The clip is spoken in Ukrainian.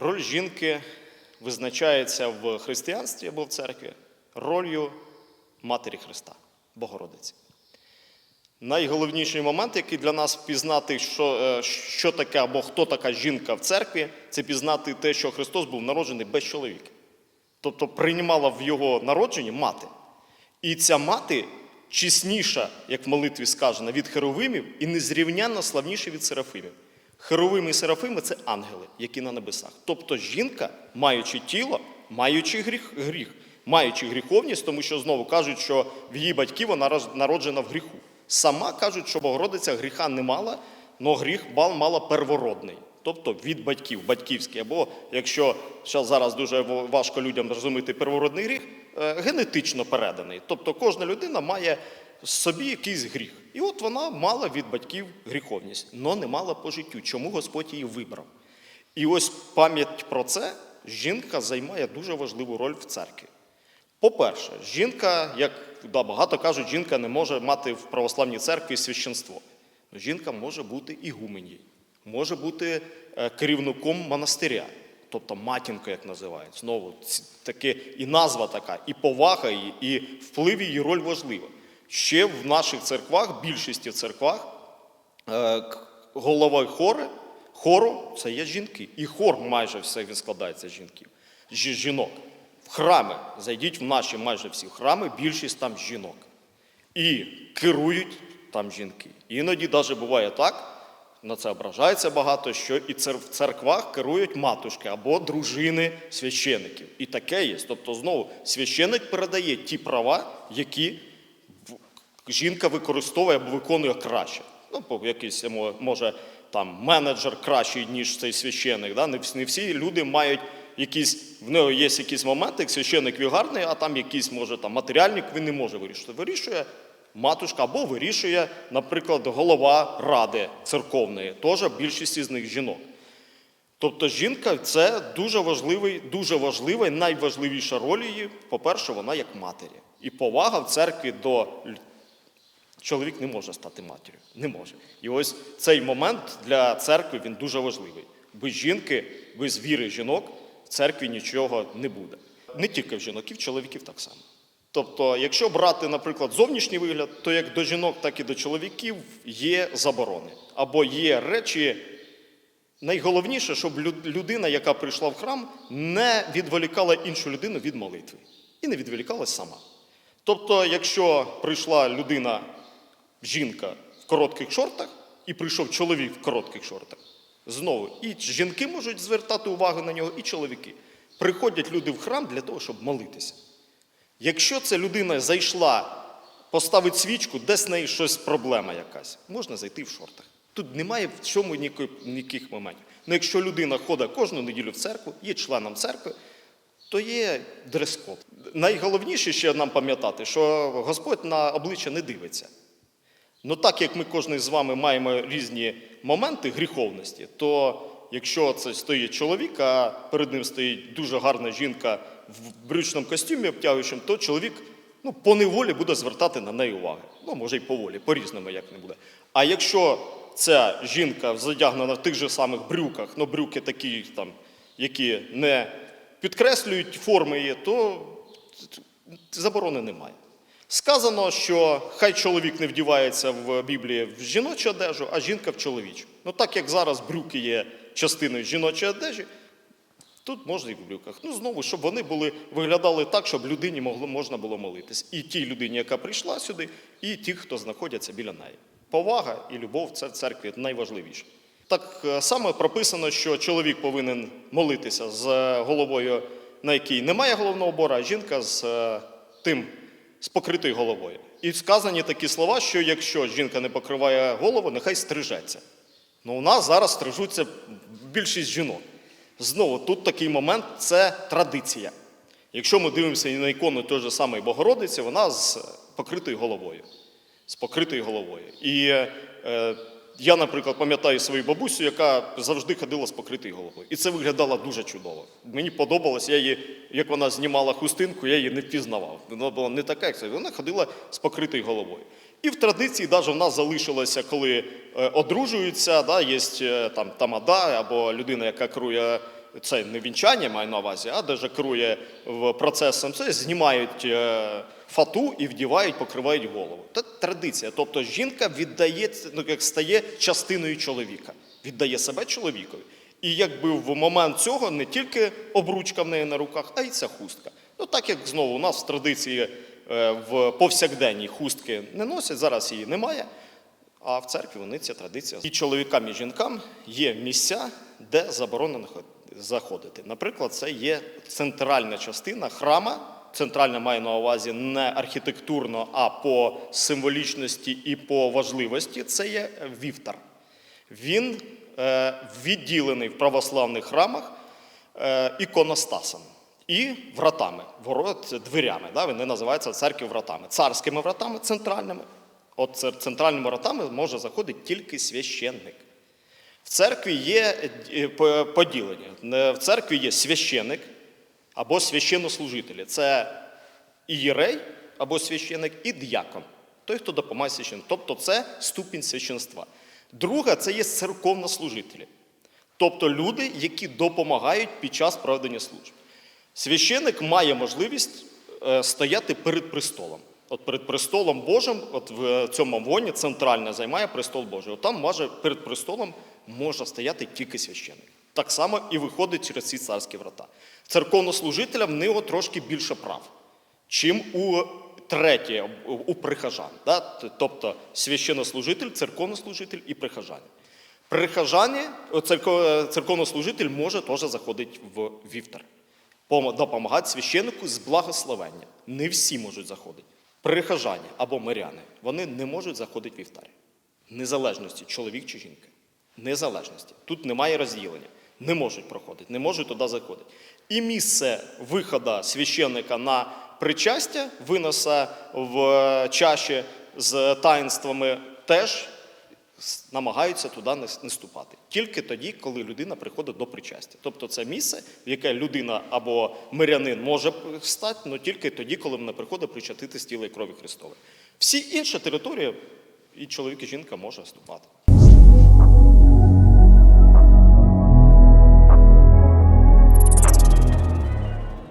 Роль жінки визначається в християнстві або в церкві ролью Матері Христа, Богородиці. Найголовніший момент, який для нас пізнати, що, е, що таке або хто така жінка в церкві, це пізнати те, що Христос був народжений без чоловіка. Тобто приймала в його народженні мати. І ця мати чесніша, як в молитві сказано, від херовимів і незрівнянно славніша від серафимів. Херовими і серафими це ангели, які на небесах. Тобто жінка, маючи тіло, маючи гріх, гріх, маючи гріховність, тому що знову кажуть, що в її батьків вона народжена в гріху. Сама кажуть, що Богородиця гріха не мала, але гріх бал мала первородний, тобто від батьків, батьківський. Або якщо що зараз дуже важко людям зрозуміти первородний гріх, е, генетично переданий. Тобто кожна людина має в собі якийсь гріх. І от вона мала від батьків гріховність, але не мала по життю. Чому Господь її вибрав? І ось пам'ять про це жінка займає дуже важливу роль в церкві. По-перше, жінка, як да, багато кажуть, жінка не може мати в православній церкві священство. Ну, Жінка може бути ігуменією, може бути е, керівником монастиря, тобто матінка, як називають. Знову таке і назва така, і повага її, і вплив її роль важлива. Ще в наших церквах, більшості церквах, е, голова хори, хору це є жінки. І хор майже все він складається з жінків, жінок. В храми, зайдіть в наші майже всі храми, більшість там жінок. І керують там жінки. Іноді навіть буває так, на це ображається багато, що і в церквах керують матушки або дружини священиків. І таке є. Тобто, знову священик передає ті права, які жінка використовує або виконує краще. Ну, якийсь може там менеджер кращий, ніж цей священик. Да? Не, всі люди мають якісь, в нього є якісь моменти, як священик він гарний, а там якийсь може там матеріальник він не може вирішити. Вирішує матушка або вирішує, наприклад, голова ради церковної, теж більшість із них жінок. Тобто жінка це дуже важливий, дуже важлива найважливіша роль її. По-перше, вона як матері. І повага в церкві до чоловік не може стати матір'ю. Не може. І ось цей момент для церкви він дуже важливий. Без жінки, без віри жінок в церкві нічого не буде. Не тільки в жінок, і в чоловіків так само. Тобто, якщо брати, наприклад, зовнішній вигляд, то як до жінок, так і до чоловіків є заборони. Або є речі, Найголовніше, щоб людина, яка прийшла в храм, не відволікала іншу людину від молитви і не відволікалась сама. Тобто, якщо прийшла людина, жінка в коротких шортах, і прийшов чоловік в коротких шортах, знову і жінки можуть звертати увагу на нього, і чоловіки. Приходять люди в храм для того, щоб молитися. Якщо ця людина зайшла, поставить свічку, десь з неї щось проблема якась, можна зайти в шортах. Тут немає в ніякої- ніяких моментів. Ну, якщо людина ходить кожну неділю в церкву, є членом церкви, то є дрес-код. Найголовніше ще нам пам'ятати, що Господь на обличчя не дивиться. Ну так як ми кожен з вами маємо різні моменти гріховності, то якщо це стоїть чоловік, а перед ним стоїть дуже гарна жінка в брючному костюмі обтягуючому, то чоловік ну, по неволі буде звертати на неї увагу. Ну, може, й по волі, по-різному як не буде. А якщо ця жінка задягнена в тих же самих брюках, ну брюки такі, там, які не підкреслюють форми її, то заборони немає. Сказано, що хай чоловік не вдівається в Біблії в жіночу одежу, а жінка в чоловічу. Ну так як зараз брюки є частиною жіночої одежі, тут можна і в брюках. Ну знову, щоб вони були, виглядали так, щоб людині могло, можна було молитись. І тій людині, яка прийшла сюди, і ті, хто знаходяться біля неї. Повага і любов це в церкві найважливіше. Так е, само прописано, що чоловік повинен молитися з головою, на якій немає головного убора, а жінка з е, тим з покритою головою. І сказані такі слова, що якщо жінка не покриває голову, нехай стрижеться. Ну, у нас зараз стрижуться більшість жінок. Знову тут такий момент це традиція. Якщо ми дивимося і на ікону той же самої Богородиці, вона з покритою головою. З покритою головою. І е, я, наприклад, пам'ятаю свою бабусю, яка завжди ходила з покритою головою. І це виглядало дуже чудово. Мені подобалось, я її, як вона знімала хустинку, я її не впізнавав. Вона була не така, як це. Вона ходила з покритою головою. І в традиції навіть в нас залишилося, коли е, одружуються, да, є е, там тамада або людина, яка керує це не вінчання, маю на увазі, а де же керує процесом це, знімають е, фату і вдівають, покривають голову. Це традиція. Тобто жінка віддає, ну, як стає частиною чоловіка, віддає себе чоловікові. І якби в момент цього не тільки обручка в неї на руках, а й ця хустка. Ну так як знову у нас в традиції е, в повсякденній хустки не носять, зараз її немає. А в церкві вони ця традиція. І чоловікам, і жінкам є місця, де заборонено ход- заходити. Наприклад, це є центральна частина храма. Центральна має на увазі не архітектурно, а по символічності і по важливості. Це є вівтар. Він е, відділений в православних храмах е, іконостасом і вратами, ворот дверями. Да? Вони називаються церкви вратами, царськими вратами центральними. От це- центральними вратами може заходити тільки священник. В церкві є е, поділення. Е, В церкві є священник або священнослужителі. Це ієрей або священник і діякон. Той, хто допомагає священнику. Тобто це ступінь священства. Друга це є церковнослужителі. Тобто люди, які допомагають під час проведення служб. Священик має можливість е, стояти перед престолом. От перед престолом Божим, от в цьому воні центральне займає престол Божий. От там може перед престолом може стояти тільки священик. Так само і виходить через ці царські врата. Церковнослужителя в нього трошки більше прав, чим у третє, у прихожан. Да? Тобто священнослужитель, церковнослужитель і прихожани. Прихожані, церковнослужитель може теж заходити в вівтар. Допомагати священнику з благословення. Не всі можуть заходити. Прихожані або миряни, вони не можуть заходити в вівтар. Незалежності, чоловік чи жінка. Незалежності. Тут немає розділення. Не можуть проходити, не можуть туди заходити. І місце виходу священника на причастя, виноса в е, чаші з таїнствами теж намагаються туди не ступати. Тільки тоді, коли людина приходить до причастя. Тобто це місце, в яке людина або мирянин може стати, але тільки тоді, коли вона приходить причастити з тіла і крові Христової. Всі інші території і чоловік, і жінка може вступати.